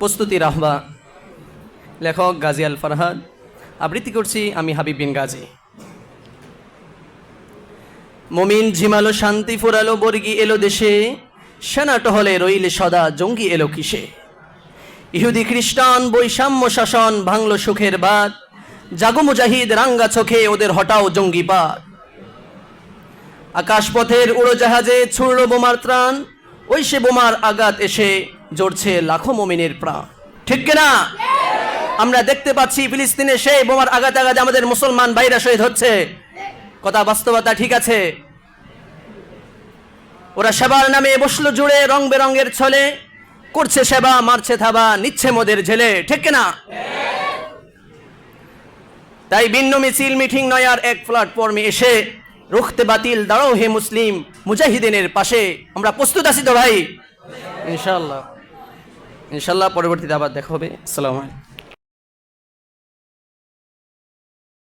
প্রস্তুতির আহ্বা লেখক গাজী আল ফারহাদ আবৃত্তি করছি আমি হাবিব বিন গাজী। মমিন ঝিমালো, শান্তি ফুরালো, বর্গি এলো দেশে। সেনা টহলে রইলে সদা, জঙ্গি এলো কিসে। ইহুদি খ্রিস্টান বৈষম্য শাসন ভাঙলো সুখের বাদ। জাগো মুজাহিদ, রাঙ্গা চোখে ওদের হটাও জঙ্গিবাদ আকাশপথের উড়োজাহাজে ছুড়ল বোমার ত্রাণ ওই সে বোমার আঘাত এসে জড়ছে লাখো মমিনের প্রাণ ঠিক কিনা? আমরা দেখতে পাচ্ছি ফিলিস্তিনে সেই বোমার আঘাত আঘাতে আমাদের মুসলমান ভাইরা শহীদ হচ্ছে। কথা বাস্তবতা ঠিক আছে। ওরা সেবার নামে বসল জুড়ে, রং বেরঙের ছলে। করছে সেবা, মারছে থাবা, নিচ্ছে মোদের ঝেলে। ঠিক কিনা? তাই ভিন্ন মিছিল, মিটিং নয়ার এক প্ল্যাটফর্মে এসে রুখতে বাতিল, দাঁড়াও হে মুসলিম, মুজাহিদিনের পাশে। আমরা প্রস্তুত আছি তো ভাই? ইনশাল্লাহ ইনশাল্লাহ পরবর্তীতে আবার দেখা হবে। আসসালামু আলাইকুম।